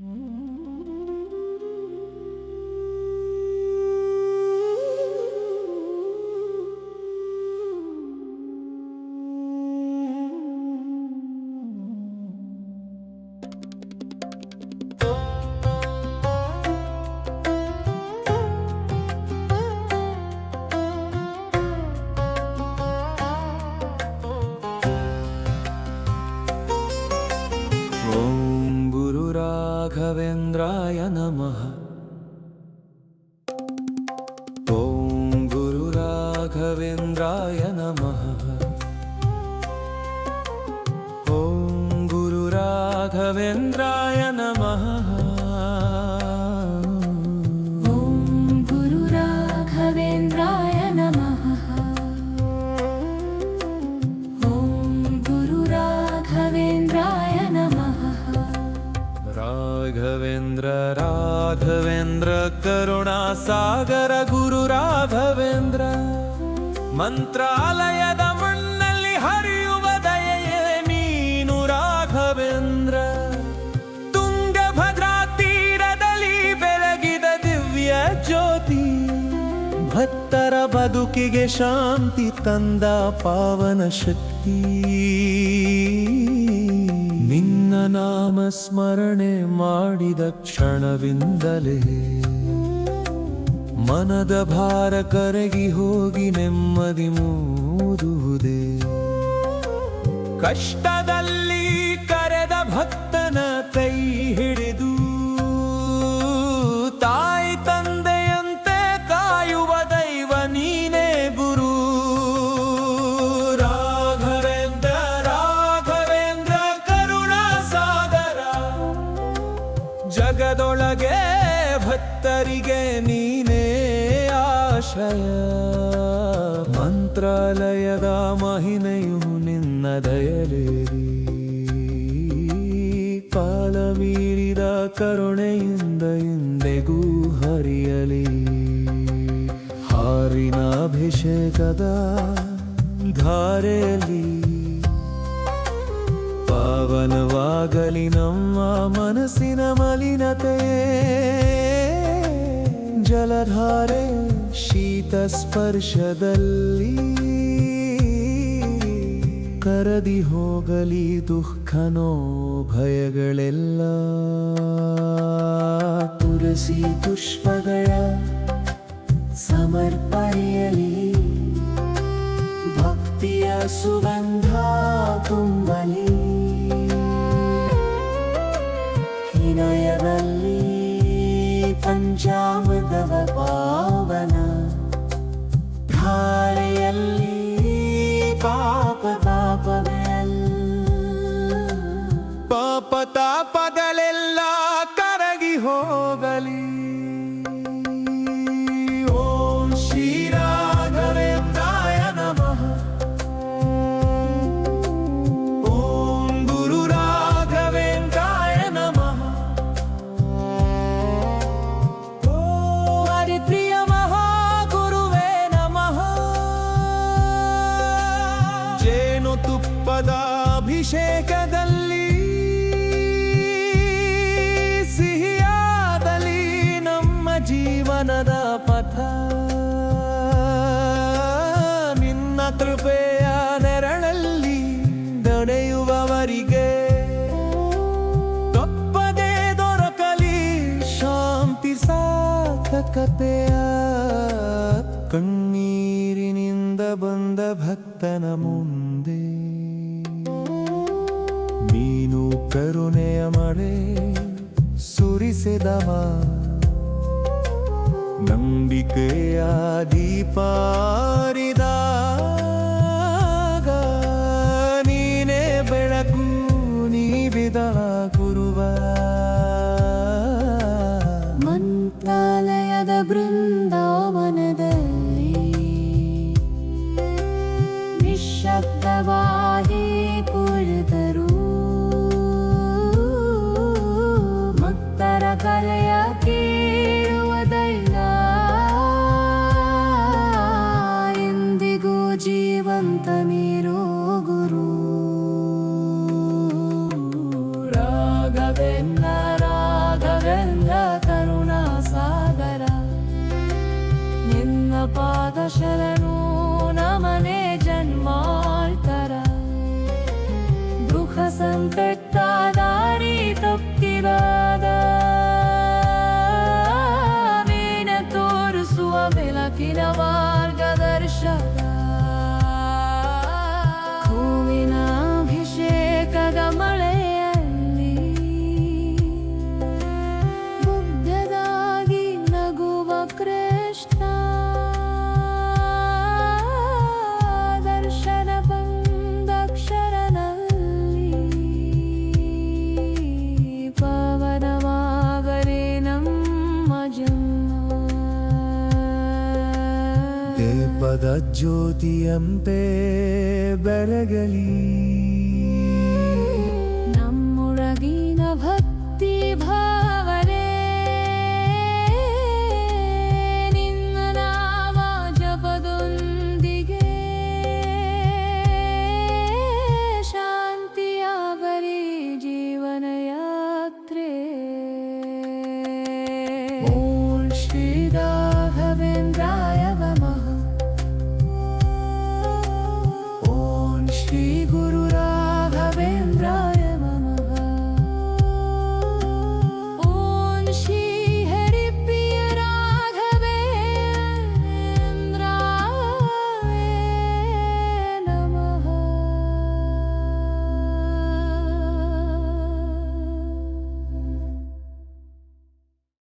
Mm-hmm. चन्द्राय नमः। ॐ गुरुराघवेन्द्राय नमः। ॐ गुरुराघवेन्द्राय नमः। ॐ गुरुराघवेन्द्राय नमः। राघवेन्द्र राघवेन्द्र करुणासागर गुरुराघवेन्द्र। ಮಂತ್ರಾಲಯದ ಮಣ್ಣಲ್ಲಿ ಹರಿಯುವ ದಯೆಯೇ ನೀನು ರಾಘವೇಂದ್ರ. ತುಂಗಭದ್ರಾ ತೀರದಲ್ಲಿ ಬೆಳಗಿದ ದಿವ್ಯ ಜ್ಯೋತಿ. ಭಕ್ತರ ಬದುಕಿಗೆ ಶಾಂತಿ ತಂದ ಪಾವನ ಶಕ್ತಿ. ನಿನ್ನ ನಾಮ ಸ್ಮರಣೆ ಮಾಡಿದ ಕ್ಷಣವಿಂದಲೇ. ಮನದ ಭಾರ ಕರಗಿ ಹೋಗಿ ನೆಮ್ಮದಿ ಮೂದುವುದೇ ಕಷ್ಟದಲ್ಲಿ ಕರೆದ ಭಕ್ತನ ಕೈ ಹಿಡಿದು, ತಾಯಿ ತಂದೆಯಂತೆ ಕಾಯುವ ದೈವ ನೀನೇ ಗುರು. ರಾಘವೇಂದ್ರ ರಾಘವೇಂದ್ರ, ಕರುಣಾ ಸಾಗರ, ಜಗದೊಳಗೆ ಭಕ್ತರಿಗೆ ನೀನೇ ಆಶಯ ಮಂತ್ರಾಲಯದ ಮಹಿನೆಯು ನಿನ್ನ ದಯಲೇರಿ ಕಾಲ ಮೀರಿದ ಕರುಣೆಯಿಂದ ಹಿಂದೆಗೂ ಹರಿಯಲಿ. ಹಾರಿನ ಅಭಿಷೇಕದ ಧಾರೆಯಲ್ಲಿ. ಪಾವನವಾಗಲಿ ನಮ್ಮ ಮನಸ್ಸಿನ ಮಲಿನತೆ. ಜಲಧಾರೆ ಶೀತ ಸ್ಪರ್ಶದಲ್ಲಿ ಕರದಿ ಹೋಗಲಿ ದುಃಖನೋ ಭಯಗಳೆಲ್ಲ. ತುಳಸಿ ಪುಷ್ಪಗಳ ಸಮರ್ಪಣೆಯಲಿ ಭಕ್ತಿಯ ಸುಗಂಧ ತುಂಬಲಿ. ಹಿನಯದಲ್ಲಿ ಪಂಚಾಮೃತವ पता ಜೀವನದ ಪಥ. ನಿನ್ನ ಕೃಪೆಯ ನೆರಳಲ್ಲಿ ನಡೆಯುವವರಿಗೆ ತಪ್ಪದೆ ದೊರಕಲಿ ಶಾಂತಿ ಸಾರ್ಥಕತೆಯ ಕಣ್ಣೀರಿನಿಂದ ಬಂದ ಭಕ್ತನ ಮುಂದೆ. ನೀನು ಕರುಣೆಯ ಮಳೆ ಸುರಿಸಿದ ಮಾ ನಂಬಿಕೆಯ ದೀಪಾರಿದಾಗ ನೀನೇ ಬೆಳಕು ನೀವಿದ ಗುರುವ ಮಂತ್ರಾಲಯದ ಬೃಂದಾವನದಲ್ಲಿ ನಿಶಬ್ದವಾಗಿ ಕುಳಿತರು. ಪಾದ ನಮನೆ ಜನ್ಮಾಳ್ತರ. ದುಃಖ ಸಂಕಟ್ಟ ದಾರಿ ತಪ್ಪಿರ ದೀಪದ ಜ್ಯೋತಿಯಂತೆ